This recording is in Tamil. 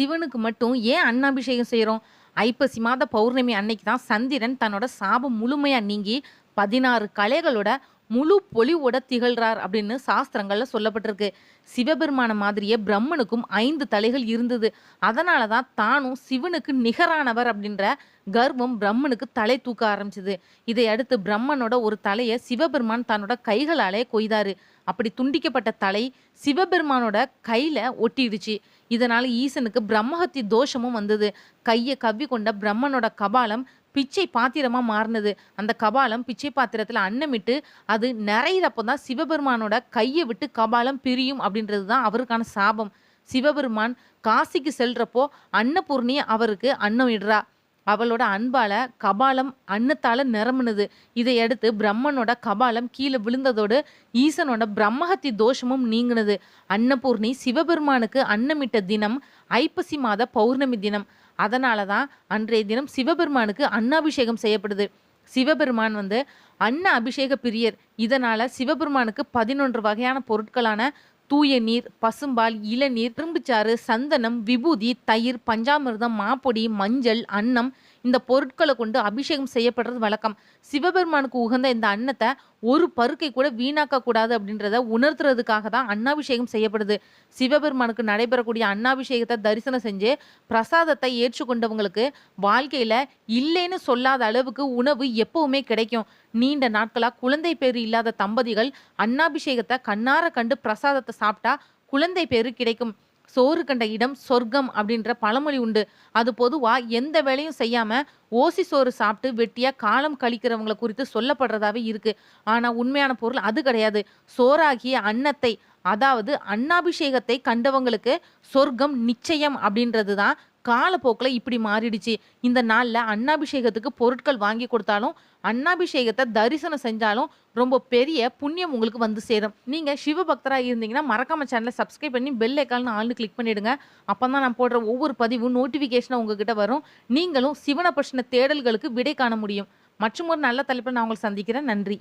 சிவனுக்கு மட்டும் ஏன் அன்னாபிஷேகம் செய்கிறோம் ஐப்பசி மாத பௌர்ணமி அன்னைக்கு தான் சந்திரன் தன்னோட சாபம் முழுமையாக நீங்கி பதினாறு கலைகளோட முழு பொலிவோட திகழ்றார் அப்படின்னு சாஸ்திரங்கள்ல சொல்லப்பட்டிருக்கு. சிவபெருமான மாதிரியே பிரம்மனுக்கும் ஐந்து தலைகள் இருந்தது. அதனால தான் தானும் சிவனுக்கு நிகரானவர் அப்படின்ற கர்வம் பிரம்மனுக்கு தலை தூக்க ஆரம்பிச்சது. இதை அடுத்து பிரம்மனோட ஒரு தலையை சிவபெருமான் தன்னோட கைகளாலே கொய்தாரு. அப்படி துண்டிக்கப்பட்ட தலை சிவபெருமானோட கையில ஒட்டிடுச்சு. இதனால் ஈசனுக்கு பிரம்மஹத்தி தோஷமும் வந்தது. கையை கவ்வி கொண்ட பிரம்மனோட கபாலம் பிச்சை பாத்திரமா மாறினது. அந்த கபாலம் பிச்சை பாத்திரத்துல அன்னமிட்டு அது நிறையிறப்போ தான் சிவபெருமானோட கையை விட்டு கபாலம் பிரியும் அப்படின்றது தான் அவருக்கான சாபம். சிவபெருமான் காசிக்கு செல்றப்போ அன்னபூர்ணி அவருக்கு அன்னம் இடுறா அவளோட அன்பால கபாலம் அன்னத்தால நிரம்புனது. இதையடுத்து பிரம்மனோட கபாலம் கீழே விழுந்ததோடு ஈசனோட பிரம்மஹத்தி தோஷமும் நீங்கினது. அன்னபூர்ணி சிவபெருமானுக்கு அன்னமிட்ட தினம் ஐப்பசி மாத பௌர்ணமி தினம். அதனால தான் அன்றைய தினம் சிவபெருமானுக்கு அன்னாபிஷேகம் செய்யப்படுது. சிவபெருமான் வந்து அன்ன அபிஷேக பிரியர். இதனால சிவபெருமானுக்கு பதினொன்று வகையான பொருட்களான தூய நீர் பசும்பால் இளநீர் இரும்புச்சாறு சந்தனம் விபூதி தயிர் பஞ்சாமிர்தம் மாப்பொடி மஞ்சள் அன்னம் இந்த பொருட்களை கொண்டு அபிஷேகம் செய்யப்படுறது வழக்கம். சிவபெருமானுக்கு உகந்த இந்த அன்னத்தை ஒரு பருக்கை கூட வீணாக்க கூடாது அப்படின்றத உணர்த்துறதுக்காக தான் அன்னாபிஷேகம் செய்யப்படுது. சிவபெருமானுக்கு நடைபெறக்கூடிய அன்னாபிஷேகத்தை தரிசனம் செஞ்சு பிரசாதத்தை ஏற்றுக்கொண்டவங்களுக்கு வாழ்க்கையில இல்லைன்னு சொல்லாத அளவுக்கு உணவு எப்பவுமே கிடைக்கும். நீண்ட நாட்களா குழந்தை பேர் இல்லாத தம்பதிகள் அன்னாபிஷேகத்தை கண்ணார கண்டு பிரசாதத்தை சாப்பிட்டா குழந்தை பேரு கிடைக்கும். சோறு கண்ட இடம் சொர்க்கம் அப்படின்ற பழமொழி உண்டு. அது பொதுவா எந்த வேலையும் செய்யாம ஓசி சோறு சாப்பிட்டு வெட்டியா காலம் கழிக்கிறவங்கள குறித்து சொல்லப்படுறதாவே இருக்கு. ஆனா உண்மையான பொருள் அது கிடையாது. சோறாகிய அன்னத்தை அதாவது அன்னாபிஷேகத்தை கண்டவங்களுக்கு சொர்க்கம் நிச்சயம் அப்படின்றது தான் காலப்போக்கில் இப்படி மாறிடுச்சு. இந்த நாளில் அன்னாபிஷேகத்துக்கு பொருட்கள் வாங்கி கொடுத்தாலும் அன்னாபிஷேகத்தை தரிசனம் செஞ்சாலும் ரொம்ப பெரிய புண்ணியம் உங்களுக்கு வந்து சேரும். நீங்கள் சிவபக்தராக இருந்தீங்கன்னா மறக்காம சேனலை சப்ஸ்கிரைப் பண்ணி பெல் ஐக்கால்னு ஆள்னு கிளிக் பண்ணிவிடுங்க அப்போ தான் நான் போடுற ஒவ்வொரு பதிவும் நோட்டிஃபிகேஷனாக உங்ககிட்ட வரும். நீங்களும் சிவன பிரச்சனை தேடல்களுக்கு விடை காண முடியும். மற்றும் ஒரு நல்ல தலைப்பில் நான் உங்களை சந்திக்கிறேன். நன்றி.